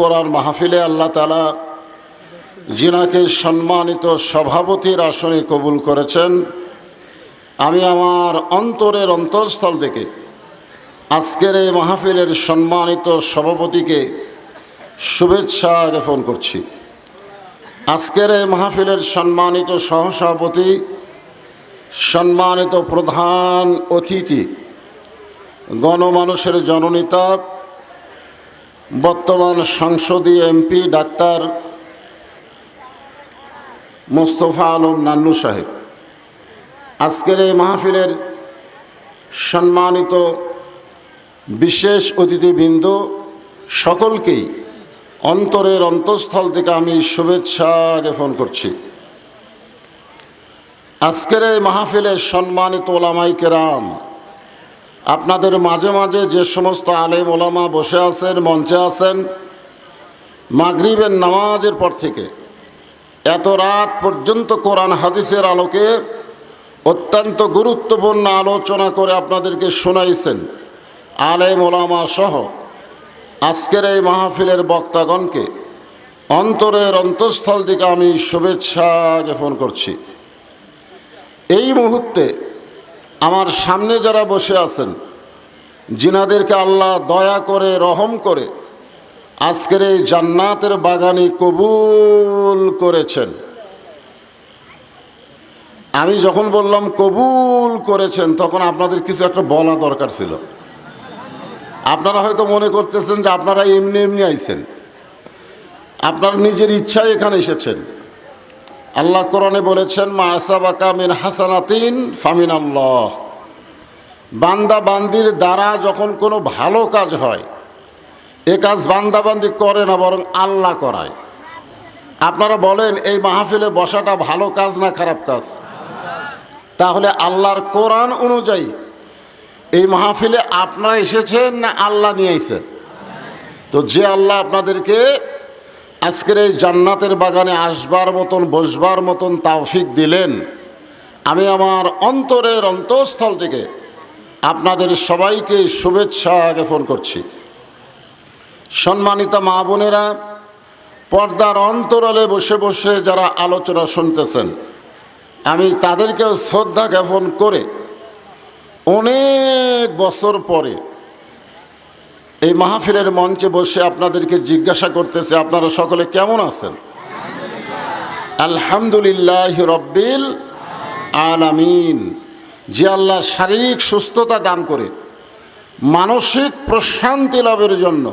কোরআন মাহফিলে আল্লাহ তালা জিনাকে সম্মানিত সভাপতির আসনে কবুল করেছেন। আমি আমার অন্তরের অন্তঃস্থল থেকে আজকের এই মাহফিলের সম্মানিত সভাপতিকে শুভেচ্ছা জ্ঞাপন করছি। আজকের এই মাহফিলের সম্মানিত সহসভাপতি, সম্মানিত প্রধান অতিথি, গণমানুষের জননেতা বর্তমান সংসদীয় এমপি ডাক্তার মোস্তফা আলম নান্নু সাহেব। আজকের এই মাহফিলের সম্মানিত বিশেষ অতিথিবৃন্দ, সকলকেই অন্তরের অন্তঃস্থল থেকে আমি শুভেচ্ছা জ্ঞাপন করছি। আজকের এই মাহফিলের সম্মানিত ওলামাই কেরাম আপনাদের মাঝে মাঝে যে সমস্ত আলেম ওলামা বসে আছেন, মঞ্চে আছেন, মাগরিবের নামাজের পর থেকে এত রাত পর্যন্ত কোরআন হাদিসের আলোকে অত্যন্ত গুরুত্বপূর্ণ আলোচনা করে আপনাদেরকে শোনাইছেন আলেম ওলামা সহ আজকের এই মাহফিলের বক্তাগণকে অন্তরের অন্তঃস্থল থেকে আমি শুভেচ্ছা জ্ঞাপন করছি। এই মুহূর্তে আমার সামনে যারা বসে আছেন, জিনাদেরকে আল্লাহ দয়া করে, রহম করে আজকের এই জান্নাতের বাগানে কবুল করেছেন। আমি যখন বললাম কবুল করেছেন, তখন আপনাদের কিছু একটা বলা দরকার ছিল। আপনারা হয়তো মনে করতেছেন যে আপনারা এমনি এমনি আইছেন। আপনার নিজের ইচ্ছায় এখানে এসেছেন। আল্লাহ কোরআনে বলেছেন, মা আসাবাকা মিন হাসানাতিন ফামিন আল্লাহ বান্দা বান্দির দ্বারা যখন কোনো ভালো কাজ হয়, এ কাজ বান্দাবান্দি করে না, বরং আল্লাহ করায়। আপনারা বলেন, এই মাহফিলে বসাটা ভালো কাজ না খারাপ কাজ? তাহলে আল্লাহর কোরআন অনুযায়ী, এই মাহফিলে আপনারা এসেছেন না আল্লাহ নিয়ে এসেছেন তো যে আল্লাহ আপনাদেরকে আজকের এই জান্নাতের বাগানে আসবার মতন, বসবার মতন তাওফিক দিলেন। আমি আমার অন্তরের অন্তঃস্থল থেকে আপনাদের সবাইকে শুভেচ্ছা জ্ঞাপন করছি। সম্মানিত মা বোনেরা, পর্দার অন্তরালে বসে বসে যারা আলোচনা শুনতেছেন, আমি তাদেরকেও শ্রদ্ধা জ্ঞাপন করে অনেক বছর পরে এই মাহফিলের মঞ্চে বসে আপনাদেরকে জিজ্ঞাসা করতেছে, আপনারা সকলে কেমন আছেন? আলহামদুলিল্লাহ রব্বিল আলামিন। যে আল্লাহ শারীরিক সুস্থতা দান করে, মানসিক প্রশান্তি লাভের জন্য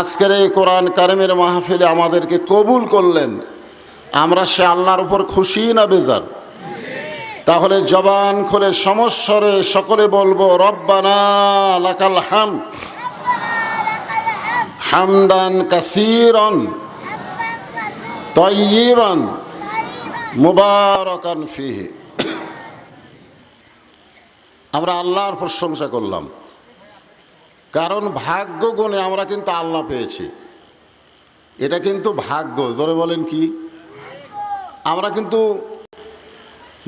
আজকের এই কোরআন কারিমের মাহফিলে আমাদেরকে কবুল করলেন। আমরা সে আল্লাহর উপর খুশি না বেজার? তাহলে জবান খুলে সমস্বরে সকলে বলব, রব্বানা লাকাল হাম হামদান কাসিরন তয়িবান মুবারকান ফিহে। আমরা আল্লাহর প্রশংসা করলাম। কারণ ভাগ্য গুণে আমরা কিন্তু আল্লাহ পেয়েছি। এটা কিন্তু ভাগ্য ধরে বলেন কি? আমরা কিন্তু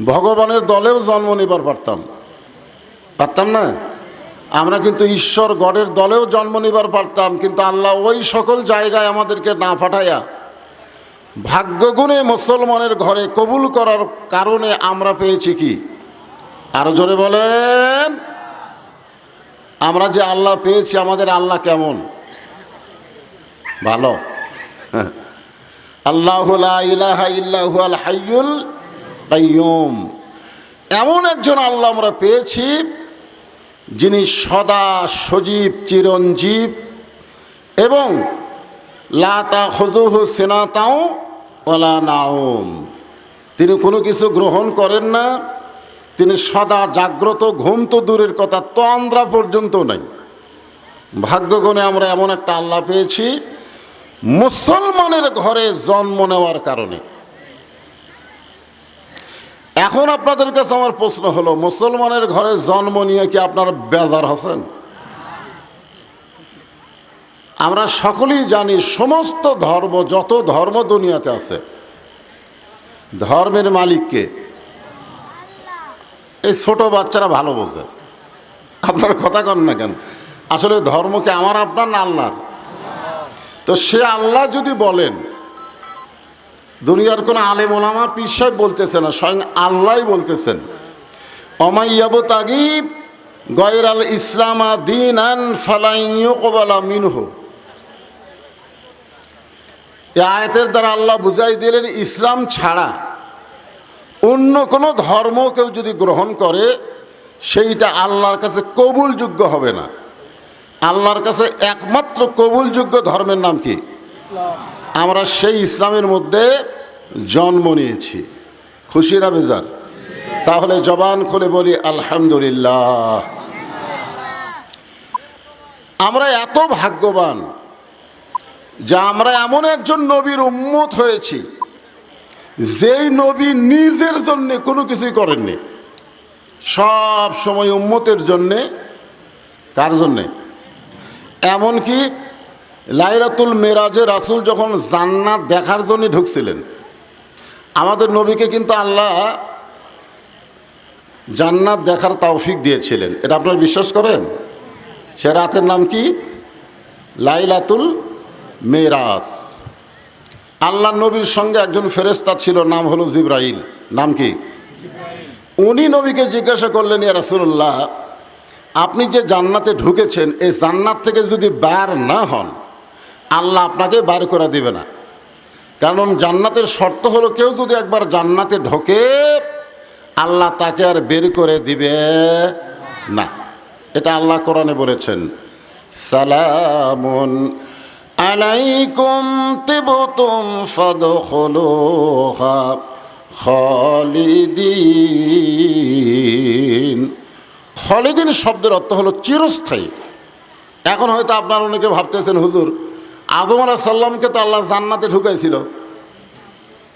ভগবানের দলেও জন্ম নিবার পারতাম। পারতাম না? আমরা কিন্তু ঈশ্বর গডের দলেও জন্ম নিবার পারতাম, কিন্তু আল্লাহ ওই সকল জায়গায় আমাদেরকে না পাঠাইয়া ভাগ্যগুণে মুসলমানের ঘরে কবুল করার কারণে আমরা পেয়েছি কি? আরও জোরে বলেন। আমরা যে আল্লাহ পেয়েছি, আমাদের আল্লাহ কেমন? ভালো। আল্লাহ ইলাহা ইল্লাহু আল এমন একজন আল্লাহ আমরা পেয়েছি যিনি সদা সজীব, চিরঞ্জীব এবং লাতা খজুহু সেনাতাও ওলা নাওম। তিনি কোনো কিছু গ্রহণ করেন না। তিনি সদা জাগ্রত, ঘুম তো দূরের কথা তন্দ্রা পর্যন্ত নাই। ভাগ্যগণে আমরা এমন একটা আল্লাহ পেয়েছি, মুসলমানের ঘরে জন্ম নেওয়ার কারণে। এখন আপনাদের কাছে আমার প্রশ্ন হলো, মুসলমানের ঘরে জন্ম নিয়ে কি আপনারা বেজার হচ্ছেন আমরা সকলেই জানি সমস্ত ধর্ম, যত ধর্ম দুনিয়াতে আছে, ধর্মের মালিককে এই ছোট বাচ্চারা ভালো বোঝে। আপনার কথা কন না কেন? আসলে ধর্মকে আমার, আপনার না আল্লাহর? তো সে আল্লাহ যদি বলেন দুনিয়ার কোনো আলেম ওলামা পীর সাহেব বলতেছে না, স্বয়ং আল্লাহই বলতেছেন। অমাইয়াবু তাগিব গয়ের আল ইসলামা দিন আন ফালাইকবালা মিনহ। এ আয়তের দ্বারা আল্লাহ বুঝাই দিলেন, ইসলাম ছাড়া অন্য কোনো ধর্ম কেউ যদি গ্রহণ করে, সেইটা আল্লাহর কাছে কবুলযোগ্য হবে না। আল্লাহর কাছে একমাত্র কবুলযোগ্য ধর্মের নাম কি? আমরা সেই ইসলামের মধ্যে জন্ম নিয়েছি। খুশিরা বেজার? তাহলে জবান খুলে বলি, আলহামদুলিল্লাহ। আমরা এত ভাগ্যবান যে আমরা এমন একজন নবীর উম্মত হয়েছি, যেই নবী নিজের জন্যে কোনো কিছুই করেননি। সব সময় উম্মতের জন্যে। কার জন্যে? এমনকি লাইলাতুল মেরাজে রাসুল যখন জান্নাত দেখার জন্য ঢুকছিলেন, আমাদের নবীকে কিন্তু আল্লাহ জান্নাত দেখার তৌফিক দিয়েছিলেন। এটা আপনারা বিশ্বাস করেন? সে রাতের নাম কি? লাইলাতুল মেরাজ। আল্লাহ নবীর সঙ্গে একজন ফেরেস্তা ছিল, নাম হলো জিব্রাইল। নাম কি? উনি নবীকে জিজ্ঞাসা করলেন, ইয়া রাসুল্লাহ আপনি যে জান্নাতে ঢুকেছেন, এই জান্নাত থেকে যদি বার না হন আল্লাহ আপনাকে বার করে দিবে না। কারণ জান্নাতের শর্ত হলো কেউ যদি একবার জান্নাতে ঢোকে, আল্লাহ তাকে আর বের করে দিবে না। এটা আল্লাহ কোরআনে বলেছেন, সালামুন আলাইকুম তিবতুম ফাদখুলুহা খালিদিন। খালিদিন শব্দের অর্থ হলো চিরস্থায়ী। এখন হয়তো আপনার অনেকে ভাবতেছেন, হুজুর আলাহ সাল্লামকে তো আল্লাহ জান্নাতে ঢুকাইছিল।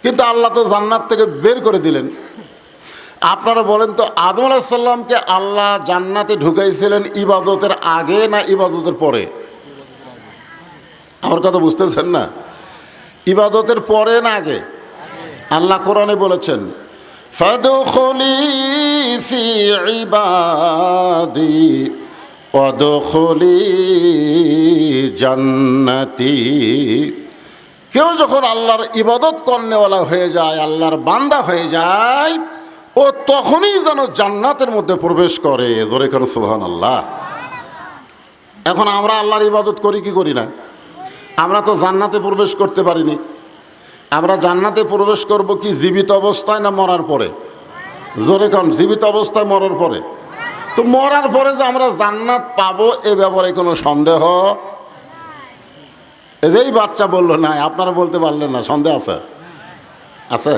কিন্তু আল্লাহ তো জান্নাত থেকে বের করে দিলেন। আপনারা বলেন তো, আদম আলাহ সাল্লামকে আল্লাহ জান্নাতে ঢুকাইছিলেন ইবাদতের আগে না ইবাদতের পরে? আমার কথা বুঝতেছেন না? ইবাদতের পরে না আগে? আল্লাহ কোরআনে বলেছেন ফি ইবাদি। অদখলি জান্নাতি। কেউ যখন আল্লাহর ইবাদত করনেওয়ালা হয়ে যায়, আল্লাহর বান্দা হয়ে যায়, ও তখনই যেন জান্নাতের মধ্যে প্রবেশ করে। জোরে কেন সুবহান আল্লাহ এখন আমরা আল্লাহর ইবাদত করি কি করি না? আমরা তো জান্নাতে প্রবেশ করতে পারিনি। আমরা জান্নাতে প্রবেশ করব কি জীবিত অবস্থায় না মরার পরে? জোরে কন, জীবিত অবস্থায় মরার পরে। তো মরার পরে যে আমরা জান্নাত পাবো, এ ব্যাপারে কোনো সন্দেহ? এই বাচ্চা বলল না আপনারা বলতে পারলেন না, সন্দেহ আছে? আছে।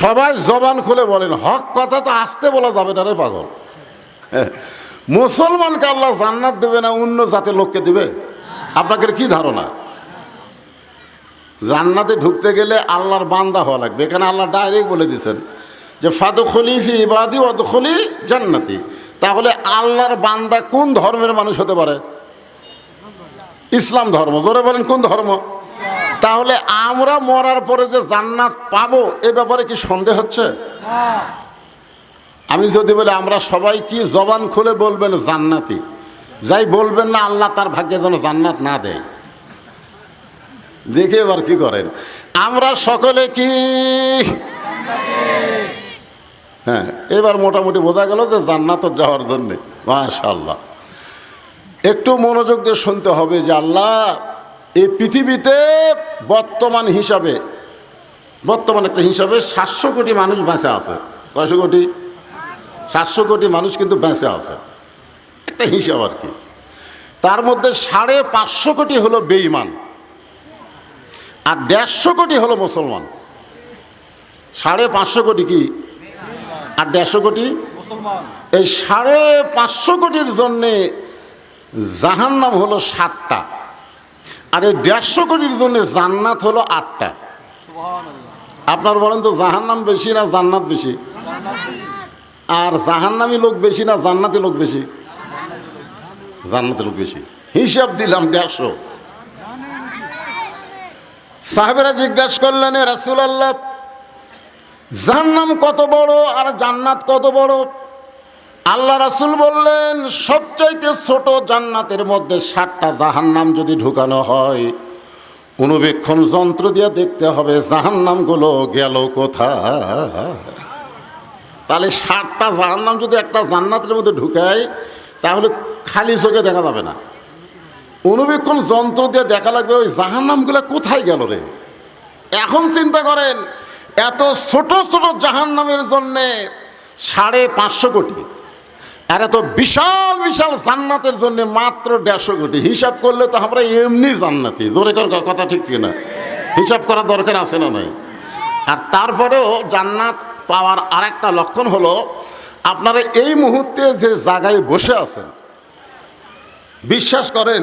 সবাই জবান খুলে বলেন, হক কথা তো আসতে বলা যাবে না রে পাগল। মুসলমানকে আল্লাহ জান্নাত দেবে না, অন্য জাতের লোককে দিবে? আপনাদের কি ধারণা? জান্নাতে ঢুকতে গেলে আল্লাহর বান্দা হওয়া লাগবে। এখানে আল্লাহ ডাইরেক্ট বলে দিয়েছেন যে ফাদুখলি ফি ইবাদি ওয়াদুখলি জান্নাতি। তাহলে আল্লাহর বান্দা কোন ধর্মের মানুষ হতে পারে? ইসলাম ধর্ম। জোরে বলেন, কোন ধর্ম? তাহলে আমরা মরার পরে যে জান্নাত পাবো, এ ব্যাপারে কি সন্দেহ হচ্ছে? আমি যদি বলি, আমরা সবাই কি জবান খুলে বলবেন জান্নাতি? যাই বলবেন না, আল্লাহ তার ভাগ্যে যেন জান্নাত না দেয়। দেখে এবার কি করেন। আমরা সকলে কি? হ্যাঁ এবার মোটামুটি বোঝা গেল যে জান্নাত যাওয়ার জন্যে মাশাল্লাহ একটু মনোযোগ দিয়ে শুনতে হবে যে আল্লাহ এই পৃথিবীতে বর্তমান হিসাবে, বর্তমান একটা হিসাবে সাতশো কোটি মানুষ বেঁচে আছে। কয়শো কোটি? সাতশো কোটি মানুষ কিন্তু বেঁচে আছে। একটা হিসাব আর কি। তার মধ্যে সাড়ে পাঁচশো কোটি হলো বেইমান আর দেড়শো কোটি হলো মুসলমান। সাড়ে পাঁচশো কোটি কি? আর দেড়শো কোটি? এই সাড়ে পাঁচশো কোটির জন্যে জাহান নাম হলো সাতটা, আর এই দেড়শো কোটির জন্য জান্নাত হলো আটটা। আপনার বলেন তো জাহান্নাম বেশি না জান্নাত বেশি? আর জাহান্নামি লোক বেশি না জান্নাতি লোক বেশি? জান্নাতি লোক বেশি। হিসাব দিলাম দেড়শো। সাহেবেরা জিজ্ঞাসা করলেন রাসুল আল্লাহ জাহান্নাম কত বড় আর জান্নাত কত বড়? আল্লাহ রাসুল বললেন, সবচাইতে ছোট জান্নাতের মধ্যে ষাটটা জাহান্নাম যদি ঢুকানো হয়, অনুবেক্ষণ যন্ত্র দিয়ে দেখতে হবে জাহান্নামগুলো গেল কোথায়। তাহলে ষাটটা জাহান্নাম যদি একটা জান্নাতের মধ্যে ঢুকায়, তাহলে খালি চোখে দেখা যাবে না। অনুবেক্ষণ যন্ত্র দিয়ে দেখা লাগবে ওই জাহান্নামগুলো কোথায় গেল রে? এখন চিন্তা করেন এত ছোট ছোট জাহান্নামের জন্যে সাড়ে পাঁচশো কোটি। আর এত বিশাল বিশাল জান্নাতের জন্য মাত্র দেড়শো কোটি। হিসাব করলে তো আমরা এমনি জান্নাতি। জোরে কর, কথা ঠিক কিনা? হিসাব করার দরকার আছে না নাই? আর তারপরেও জান্নাত পাওয়ার আরেকটা লক্ষণ হলো, আপনারা এই মুহূর্তে যে জায়গায় বসে আছেন, বিশ্বাস করেন,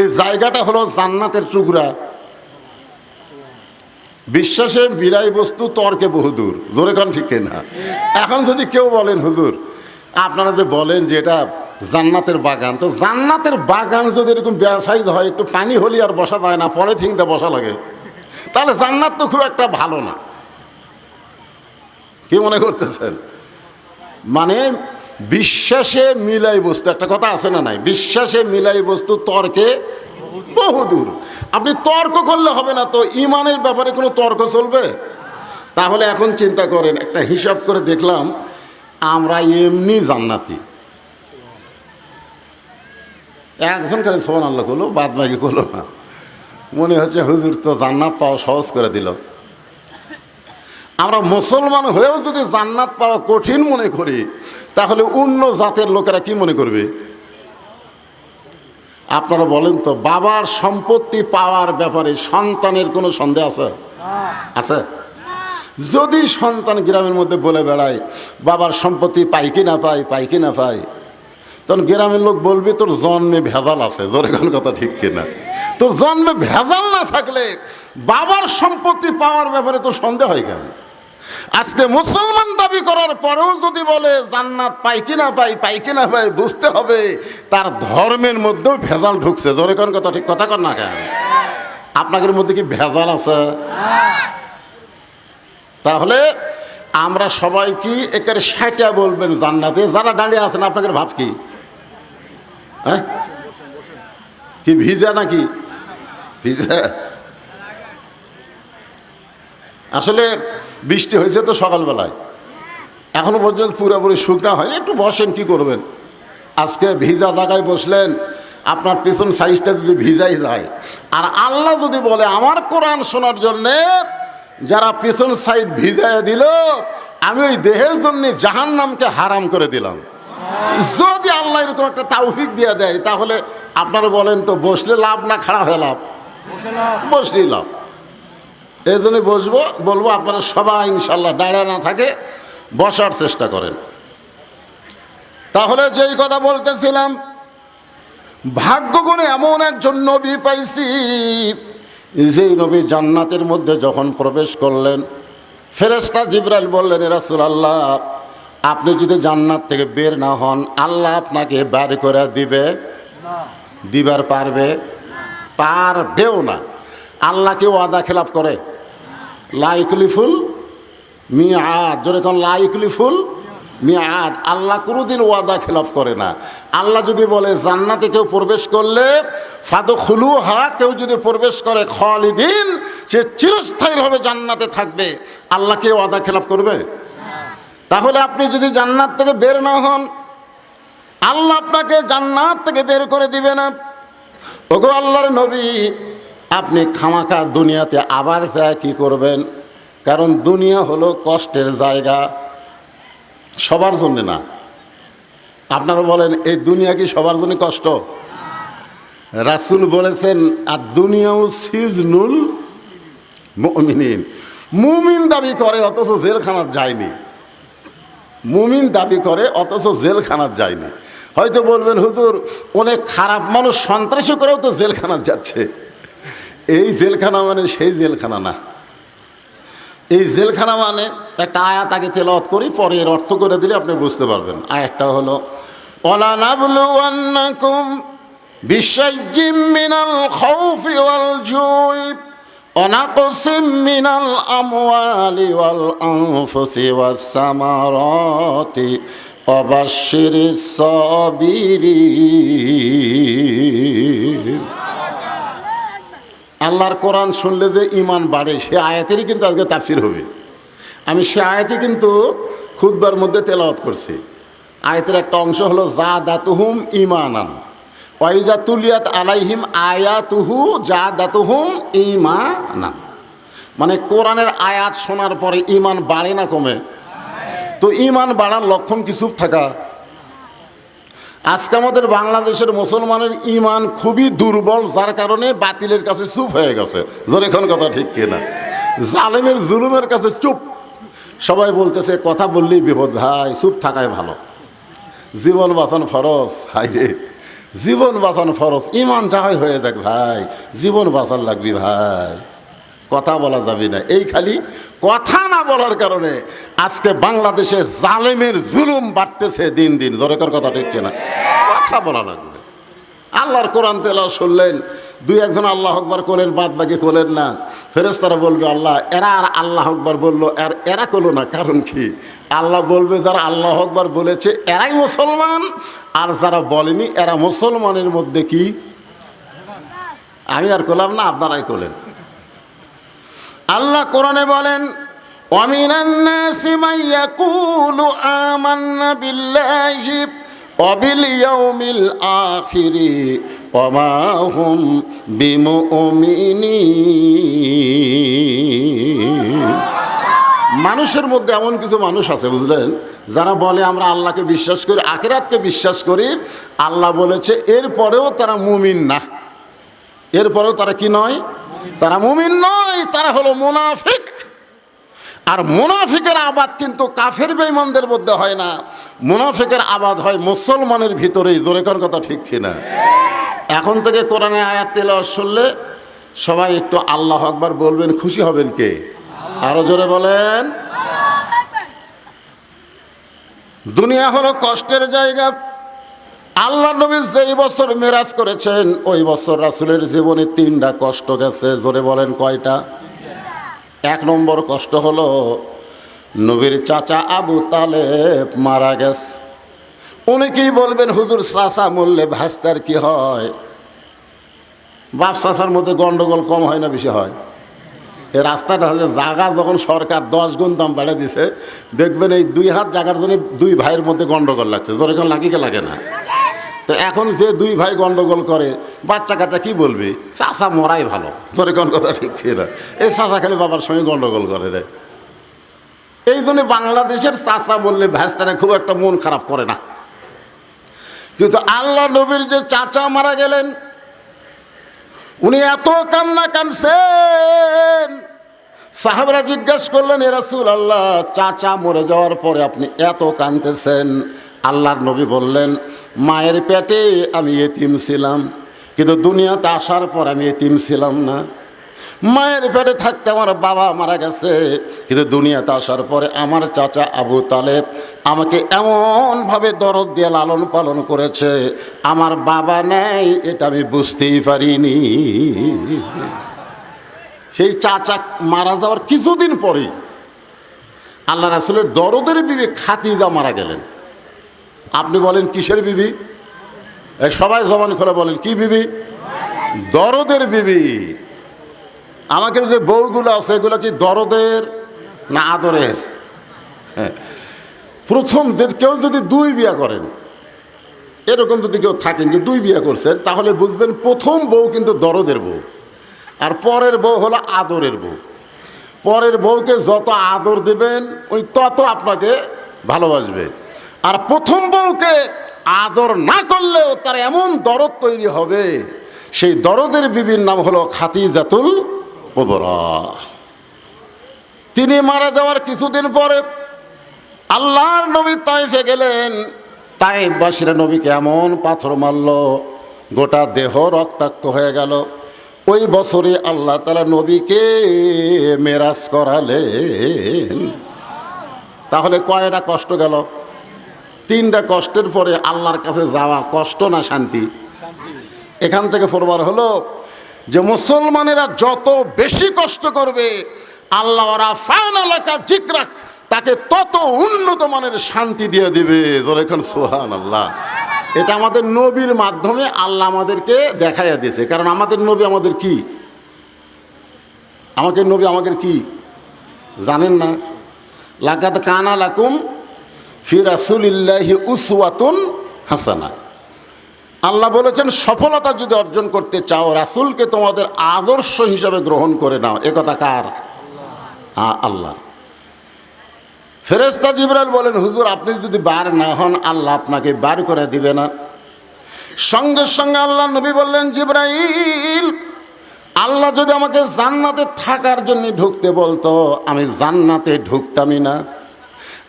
এই জায়গাটা হলো জান্নাতের টুকরা। বিশ্বাসে বিলাই বস্তু, তর্কে বহুদূর। জোরে কন ঠিক না এখন যদি কেউ বলেন, হুজুর, আপনারা যে বলেন যে এটা জান্নাতের বাগান, তো জান্নাতের বাগান যদি এরকম ব্যবসায়ী হয়, একটু পানি হলে আর বসা যায় না, পরে পলিথিনতে বসা লাগে। তাহলে জান্নাত তো খুব একটা ভালো না। কি মনে করতেছেন? মানে বিশ্বাসে মিলাই বস্তু, একটা কথা আছে না নাই? বিশ্বাসে মিলাই বস্তু, তর্কে বহুদূর। আপনি তর্ক করলে হবে না তো, ইমানের ব্যাপারে কোনো তর্ক চলবে? তাহলে এখন চিন্তা করেন, একটা হিসাব করে দেখলাম, আমরা এমনি জান্নাতি। একজন খালি সোমান আল্লাহ করল, বাদ বাকি করল না। মনে হচ্ছে হুজুর তো জান্নাত পাওয়া সহজ করে দিল। আমরা মুসলমান হয়েও যদি জান্নাত পাওয়া কঠিন মনে করি, তাহলে অন্য জাতের লোকেরা কি মনে করবে? আপনারা বলেন তো, বাবার সম্পত্তি পাওয়ার ব্যাপারে সন্তানের কোনো সন্দেহ আছে? আছে? যদি সন্তান গ্রামের মধ্যে বলে বেড়ায়, বাবার সম্পত্তি পাই কি না পাই পাই কি না পাই, তখন গ্রামের লোক বলবে, তোর জন্মে ভেজাল আছে। জোরে কথা ঠিক কিনা? তোর জন্মে ভেজাল না থাকলে বাবার সম্পত্তি পাওয়ার ব্যাপারে তোর সন্দেহ হয় কেন? আজকে মুসলমান দাবি করার পরেও যদি বলে জান্নাত পাই কি না পাই পাই কি না পাই, বুঝতে হবে, তার ধর্মের মধ্যেও ভেজাল ঢুকছে। জোরে কোন কথা, ঠিক কথা কর না কেন? আপনাদের মধ্যে কি ভেজাল আছে? তাহলে আমরা সবাই কি একের ষাটা বলবেন জান্নাতে? যারা দাঁড়িয়ে আছেন, আপনাদের ভাব কি? হ্যাঁ? কি ভিজা নাকি? ভিজা। আসলে বৃষ্টি হয়েছে তো সকালবেলায়। এখনও পর্যন্ত পুরোপুরি শুকনা হয়নি। একটু বসেন, কি করবেন? আজকে ভিজা জায়গায় বসলেন, আপনার পেছন সাইজটা যদি ভিজাই যায়। আর আল্লাহ যদি বলে, আমার কোরআন শোনার জন্যে যারা পেছন সাইড ভিজায় দিল, আমি ওই দেহের জন্য জাহান নামকে হারাম করে দিলাম। যদি আল্লাহ এরকম একটা তাওফিক দিয়ে দেয়, তাহলে আপনারা বলেন তো, বসলে লাভ না খাড়া হয়ে লাভ? বসলেই লাভ। এই জন্যই বসবো, বলব আপনারা সবাই ইনশাল্লাহ দাঁড়া না থাকে, বসার চেষ্টা করেন। তাহলে যেই কথা বলতেছিলাম, ভাগ্যগুণে এমন একজন নবী পাইছি, যেই নবী জান্নাতের মধ্যে যখন প্রবেশ করলেন ফেরেস্তা জিব্রাইল বললেন রাসুল আল্লাহ আপনি যদি জান্নাত থেকে বের না হন, আল্লাহ আপনাকে বের করে দিবে, দিবার পারবে? পারবেও না। আল্লাহকে ওয়াদা খেলাপ করে? লাইকুলি ফুল মিয়াদ। জোরে কোন লাইকুলি ফুল মিয়াদ। আল্লাহ কোনোদিন ওয়াদা খেলাফ করে না। আল্লাহ যদি বলে জান্নাতে কেউ প্রবেশ করলে ফাদো খুলু হা কেউ যদি প্রবেশ করে খালিদিন, সে চিরস্থায়ীভাবে জান্নাতে থাকবে। আল্লাহ কে ওয়াদা খেলাফ করবে? তাহলে আপনি যদি জান্নাত থেকে বের না হন, আল্লাহ আপনাকে জান্নাত থেকে বের করে দিবে না। ওগো আল্লাহর নবী আপনি খামাখা দুনিয়াতে আবার যায় কি করবেন? কারণ দুনিয়া হলো কষ্টের জায়গা। সবার জন্য না। আপনারা বলেন, এই দুনিয়া কি সবার জন্য কষ্ট? রাসুল বলেছেন, আর দুনিয়াও সিজনুল মুমিনিন। মুমিন দাবি করে, অথচ জেলখানার যায়নি। মুমিন দাবি করে, অথচ জেলখানার যায়নি। হয়তো বলবেন, হুজুর, অনেক খারাপ মানুষ সন্ত্রাসী করেও তো জেলখানার যাচ্ছে। এই জেলখানা মানে সেই জেলখানা না। এই জেলখানা মানে একটা আয়াত আগে তেলত করি, পরে এর অর্থ করে দিলে আপনি বুঝতে পারবেন। আয়াতটা হলো অলানাবলুয়ান্নাকুম বিশ্বজিম আল্লাহর কোরআন শুনলে যে ইমান বাড়ে, সে আয়াতেরই কিন্তু আজকে তাফসির হবে। আমি সে আয়াতে কিন্তু খুদবার মধ্যে তেলাওয়াত করছি। আয়াতের একটা অংশ হলো যা দাতুহুম ইমানান ওয়াইজা তুলিয়াত আলাইহিম আয়াতুহু যা দাতুহুম ইমানান মানে কোরআনের আয়াত শোনার পরে ইমান বাড়ে না কমে? তো ইমান বাড়ার লক্ষণ কিছু থাকা? আজকে আমাদের বাংলাদেশের মুসলমানের ইমান খুবই দুর্বল, যার কারণে বাতিলের কাছে চুপ হয়ে গেছে। এখন কথা ঠিক কিনা? জালেমের জুলুমের কাছে চুপ। সবাই বলতেছে, কথা বললেই বিপদ। ভাই চুপ থাকাই ভালো। জীবন বাঁচান ফরজ হাই রে। জীবন বাঁচান ফরজ। ইমান যাহাই হয়ে যাক ভাই, জীবন বাঁচান লাগবি ভাই। কথা বলা যাবে না। এই খালি কথা না বলার কারণে আজকে বাংলাদেশে জালেমের জুলুম বাড়তেছে দিন দিন। জোরেকর কথা ঠিক কিনা? কথা বলা লাগবে। আল্লাহর কোরআন তেলা শুনলেন, দুই একজন আল্লাহ আকবর করেন বাদ বাকি করলেন না। ফেরেস্তারা বলবে, আল্লাহ, এরা আর আল্লাহ আকবর বলল, আর এরা করল না। কারণ কি? আল্লাহ বলবে, যারা আল্লাহ আকবর বলেছে, এরাই মুসলমান। আর যারা বলেনি, এরা মুসলমানের মধ্যে কি? আমি আর করলাম না, আপনারাই করলেন। আল্লাহ কোরআনে বলেন ومن الناس من يقول آمنا بالله وباليوم الآخر وما هم بمؤمنين মানুষের মধ্যে এমন কিছু মানুষ আছে বুঝলেন যারা বলে আমরা আল্লাহকে বিশ্বাস করি আখেরাতকে বিশ্বাস করি আল্লাহ বলেছে এরপরেও তারা মুমিন না এরপরেও তারা কি নয় তারা মুমিন নয়, তারা হলো মুনাফিক। আর মুনাফিকের আবাদ কিন্তু কাফের বেঈমানদের মধ্যে হয় না। মুনাফিকের আবাদ হয় মুসলমানের ভিতরেই জোরেকর কথা ঠিক কিনা? এখন থেকে কোরআনে আয়াত তেল শুনলে সবাই একটু আল্লাহ আকবার বলবেন, খুশি হবেন কে? আরও জোরে বলেন। দুনিয়া হলো কষ্টের জায়গা আল্লাহ নবী যেই বছর মেরাজ করেছেন, ওই বছর রাসুলের জীবনে তিনটা কষ্ট গেছে। জোরে বলেন কয়টা? এক নম্বর কষ্ট হলো, নবীর চাচা আবু তালেব মারা গেছে। অনেকেই বলবেন, হুজুর, চাচা মরলে ভাস্তার কি হয়? বাপ চাচার মধ্যে গন্ডগোল কম হয় না বেশি হয়। এই রাস্তাটা হচ্ছে জায়গা যখন সরকার দশ গুণ দাম বাড়িয়ে দিছে, দেখবেন এই দুই হাত জায়গার জন্য দুই ভাইয়ের মধ্যে গন্ডগোল লাগছে। জোরে কোন, লাগি কে লাগে না? তো এখন যে দুই ভাই গন্ডগোল করে বাচ্চা কাচ্চা কি বলবি? চাচা মরাই ভালো। জোরে কোন কথা ঠিক না। এই চাচা খালি বাবার সঙ্গে গন্ডগোল করে রে। এই জন্য বাংলাদেশের চাচা বললে ভ্যাস্তানে খুব একটা মন খারাপ করে না। কিন্তু আল্লাহ নবীর যে চাচা মারা গেলেন, উনি এত কান্না কানছেন সাহাবরা জিজ্ঞেস করলেন, এ রাসূল আল্লাহ চাচা মরে যাওয়ার পরে আপনি এত কানতেছেন আল্লাহর নবী বললেন মায়ের পেটে আমি এতিম ছিলাম, কিন্তু দুনিয়াতে আসার পর আমি এতিম ছিলাম না। মায়ের পেটে থাকতে আমার বাবা মারা গেছে, কিন্তু দুনিয়াতে আসার পরে আমার চাচা আবু তালেব আমাকে এমনভাবে দরদ দিয়ে লালন পালন করেছে, আমার বাবা নেই, এটা আমি বুঝতেই পারিনি। সেই চাচা মারা যাওয়ার কিছুদিন পরেই আল্লাহ রাসুলের দরদের বিবি খাতিজা মারা গেলেন। আপনি বলেন, কিসের বিবি? সবাই জবান করে বলেন, কি বিবি? দরদের বিবি। আমাকে যে বউগুলো আছে, এগুলো কি দরদের না আদরের? হ্যাঁ। প্রথম কেউ যদি দুই বিয়া করেন, এরকম যদি কেউ থাকেন যে দুই বিয়া করছেন, তাহলে বুঝবেন প্রথম বউ কিন্তু দরদের বউ, আর পরের বউ হলো আদরের বউ। পরের বউকে যত আদর দেবেন, ওই তত আপনাকে ভালোবাসবে। আর প্রথম বউকে আদর না করলেও তার এমন দরদ তৈরি হবে। সেই দরদের বিবির নাম হলো খাতিজাতুল কোবরা তিনি মারা যাওয়ার কিছুদিন পরে আল্লাহর নবী তাইফে গেলেন। তাইফবাসীরা নবীকে এমন পাথর মারল, গোটা দেহ রক্তাক্ত হয়ে গেল। ওই বছরে আল্লাহ তালা নবীকে মেরাজ করালেন। তাহলে কয়টা কষ্ট গেল? তিনটা কষ্টের পরে আল্লাহর কাছে যাওয়া কষ্ট না শান্তি? এখান থেকে ফরবার হলো যে মুসলমানেরা যত বেশি কষ্ট করবে, আল্লাহ ওরা ফায়নালাকা জিকরাক, তাকে তত উন্নত মানের শান্তি দিয়ে দিবে। এখন সোহান আল্লাহ এটা আমাদের নবীর মাধ্যমে আল্লাহ আমাদেরকে দেখাইয়া দিয়েছে। কারণ আমাদের নবী আমাদের কি? আমাকে নবী আমাদের কি? জানেন না? লাকাত কানা লাকুম ফি উসওয়াতুন হাসানা। আল্লাহ বলেছেন, সফলতা যদি অর্জন করতে চাও, রাসূলকে তোমাদের আদর্শ হিসাবে গ্রহণ করে নাও। একথা কার? আল্লাহ। ফেরেস্তা জিবরাল বলেন, হুজুর, আপনি যদি বার না হন, আল্লাহ আপনাকে বার করে দিবে না। সঙ্গে সঙ্গে আল্লাহ নবী বললেন, জিব্রাইল, আল্লাহ যদি আমাকে জান্নাতে থাকার জন্য ঢুকতে বলতো, আমি জান্নাতে ঢুকতামই না।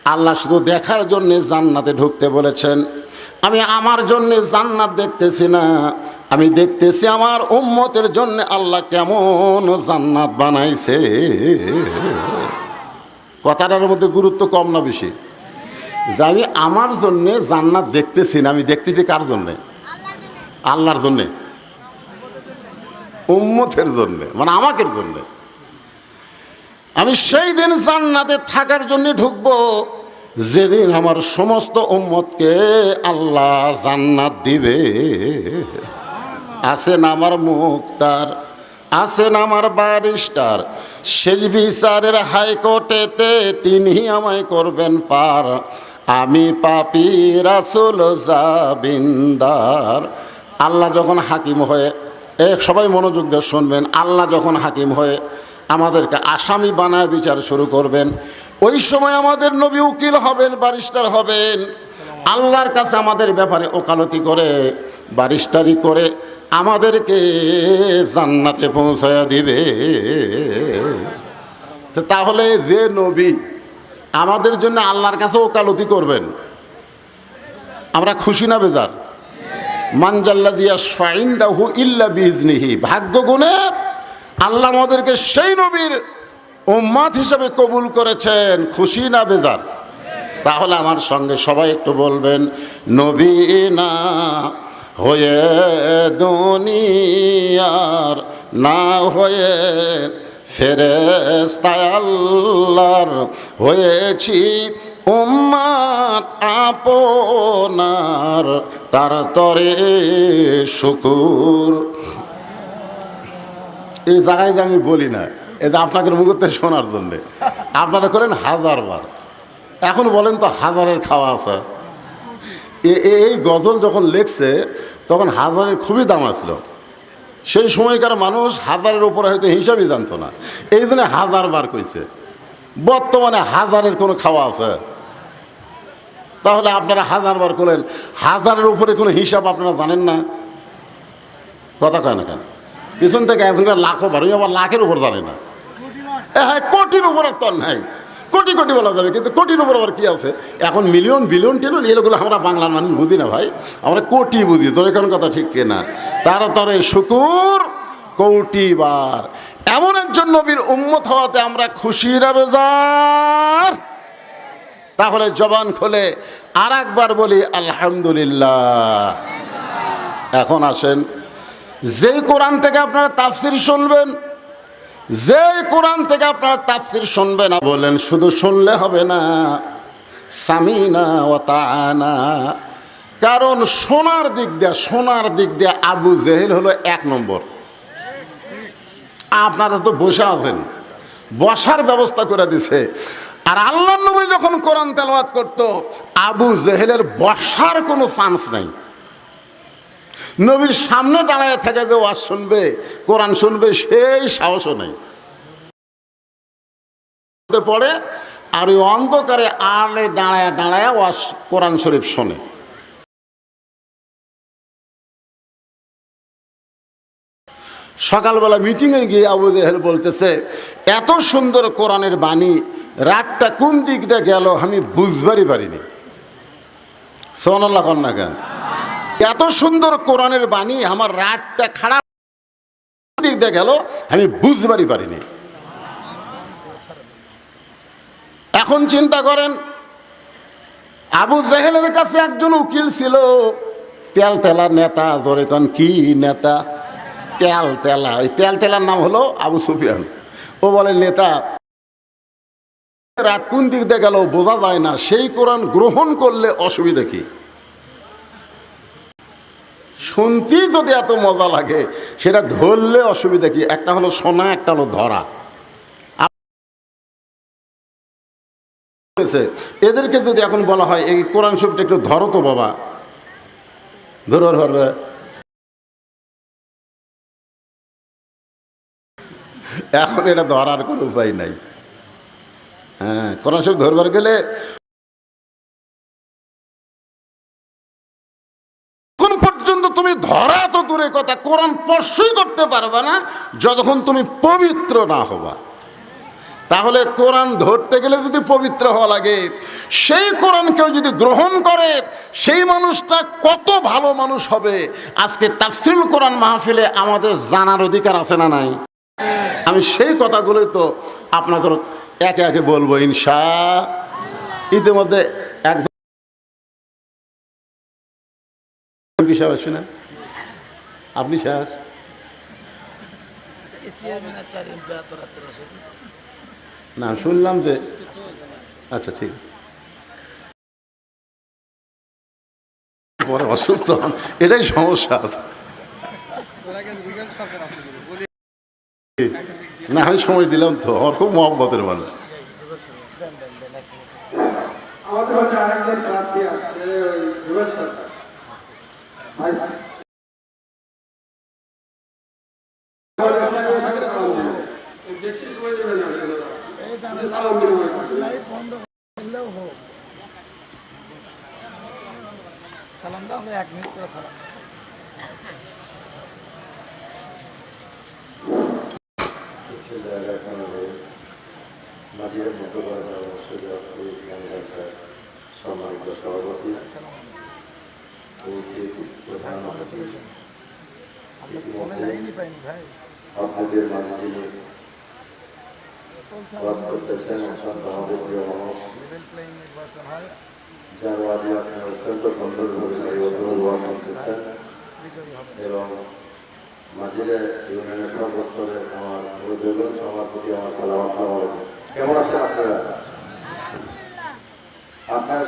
আল্লাহ শুধু দেখার জন্যে জান্নাতে ঢুকতে বলেছেন। আমি আমার জন্যে জান্নাত দেখতেছি না। আমি দেখতেছি আমার উম্মতের জন্য আল্লাহ কেমন জান্নাত বানাইছে। কথাটার মধ্যে গুরুত্ব কম না বেশি। যে আমি আমার জন্যে জান্নাত দেখতেছি না, আমি দেখতেছি কার জন্যে? আল্লাহর জন্যে। উম্মতের জন্যে মানে আমাকের জন্যে। আমি সেই দিন জান্নাতে থাকার জন্য ঢুকবো। যেদিন আমার সমস্ত উম্মতকে আল্লাহ জান্নাত দিবে। আছেন আমার মুক্তার আছেন আমার বারিস্টার শেষ বিচারের হাইকোর্টেতে তিনি আমায় করবেন পার। আমি পাপি রাসুল জাবিন্দার। আল্লাহ যখন হাকিম হয়ে এক সবাই মনোযোগ দিয়ে শুনবেন, আল্লাহ যখন হাকিম হয়ে আমাদেরকে আসামি বানায় বিচার শুরু করবেন। ওই সময় আমাদের নবী উকিল হবেন বারিস্টার হবেন। আল্লাহর কাছে আমাদের ব্যাপারে ওকালতি করে বারিস্টারি করে আমাদেরকে জান্নাতে পৌঁছায়া দিবে। তো তাহলে যে নবী আমাদের জন্য আল্লাহর কাছে ওকালতি করবেন, আমরা খুশি না বেজার? মানজাল্লাহু ইল্লা বিজনিহি ভাগ্য গুণে আল্লাহ আমাদেরকে সেই নবীর উম্মাদ হিসাবে কবুল করেছেন। খুশি না বেজার? তাহলে আমার সঙ্গে সবাই একটু বলবেন, নবী না হয়ে দুনিয়ার, না হয়ে ফেরেস্তায় আল্লাহর হয়েছি। উম্মাত আপনার, তার তরে শুকুর। এই জায়গায় যে আমি বলি না, এটা আপনাকে মুহূর্তে শোনার জন্যে। আপনারা করেন হাজার বার এখন বলেন তো হাজারের খাওয়া আছে। এই গজল যখন লেখছে, তখন হাজারের খুবই দাম আসলো। সেই সময়কার মানুষ হাজারের উপরে হয়তো হিসাবই জানতো না। এই জন্য হাজার বার কইছে, বর্তমানে হাজারের কোনো খাওয়া আছে? তাহলে আপনারা হাজার বার করলেন, হাজারের উপরে কোনো হিসাব আপনারা জানেন না? কথা কয় না কেন? পিছন থেকে এখনকার লাখও ওই আবার লাখের উপর জানে না। হ্যাঁ কোটির উপরে তর নাই। কোটি কোটি বলা যাবে, কিন্তু কোটির উপর আবার কি আছে? এখন মিলিয়ন বিলিয়ন টিলিয়ন এগুলো আমরা বাংলার মানুষ বুঝি না ভাই। আমরা কোটি বুঝি, তোর এখন কথা ঠিক কিনা? তার তরে শুকুর কৌটি বার। এমন একজন নবীর উম্মত হওয়াতে আমরা খুশি রাবে যার তাহলে জবান খোলে আর একবার বলি, আলহামদুলিল্লাহ। এখন আসেন যেই কোরআন থেকে আপনারা তাফসির শুনবেন, যেই কোরআন থেকে আপনারা তাফসির শুনবেন বলেন শুধু শুনলে হবে না। সামিনা ও তানা কারণ সোনার দিক দিয়ে, সোনার দিক দিয়ে আবু জেহেল হলো এক নম্বর। আপনারা তো বসে আছেন, বসার ব্যবস্থা করে দিছে। আর আল্লাহ নবী যখন কোরআন তেলাওয়াত করতো, আবু জেহেলের বসার কোনো চান্স নাই। নবীর সামনে দাঁড়ায় থাকে যে ওয়াজ শুনবে, কোরআন শুনবে, সেই সাহসও নেই। পড়ে, আর ওই অন্ধকারে আড়ে দাঁড়ায় দাঁড়ায় ওয়াজ কোরআন শরীফ শোনে। সকালবেলা মিটিংয়ে গিয়ে আবু জেহেল বলতেছে, এত সুন্দর কোরআনের বাণী, রাতটা কোন দিক দিয়ে গেল আমি বুঝবারই পারিনি। সোনাল্লা কন্যা কেন? এত সুন্দর কোরআনের বাণী, আমার রাতটা খারাপ দিক গেল, আমি বুঝবারই পারিনি। এখন চিন্তা করেন, আবু জাহেলের কাছে একজন উকিল ছিল, তেল তেলা নেতা ধরে কন, কি নেতা? তেল তেলা ওই তেল তেলার নাম হলো আবু সুফিয়ান। ও বলে, নেতা রাত কোন দিক দিয়ে গেল বোঝা যায় না, সেই কোরআন গ্রহণ করলে অসুবিধা কি? শুনতেই যদি এত মজা লাগে, সেটা ধরলে অসুবিধা কি? একটা হলো শোনা একটা হলো ধরা। এদেরকে যদি এখন বলা হয়, এই কোরআন শরীফটা একটু ধরো তো বাবা। ধরো ধরবে এখন এটা ধরার কোনো উপায় নাই। হ্যাঁ কোরআন শরীফ ধরবার গেলে ধরা তো দূরে কথা, কোরআন স্পর্শই করতে পারবে না যতক্ষণ তুমি পবিত্র না হবা। তাহলে কোরআন ধরতে গেলে যদি পবিত্র হওয়া লাগে, সেই কোরআন কেউ যদি গ্রহণ করে, সেই মানুষটা কত ভালো মানুষ হবে। আজকে তাফসিল কোরআন মাহফিলে আমাদের জানার অধিকার আছে না নাই? আমি সেই কথাগুলোই তো আপনাকে একে একে বলব, ইনশা ইতিমধ্যে একজন বিষয় আসছে না আপনি শেষ না শুনলাম যে আচ্ছা ঠিক। পরে অসুস্থ হন এটাই সমস্যা আছে। না আমি সময় দিলাম তো আমার খুব মহব্বতের মানুষ। আমাদের আরেকজন প্রার্থী ওই সালাম দাও এক মিনিট করে সালাম ইসলাম ব্যবসার সম্মানিত সভাপতি উপস্থিত প্রধান অতিথি আপনাদের মাঝে যিনি ওয়াজ করতেছেন, অত্যন্ত যার অত্যন্ত সুন্দরভাবে এবং মাঝিরে ইউনিয়নের সর্বস্তরের আমার প্রতি আমার সালাম আসসালামু কেমন আছেন আপনারা? আপনারা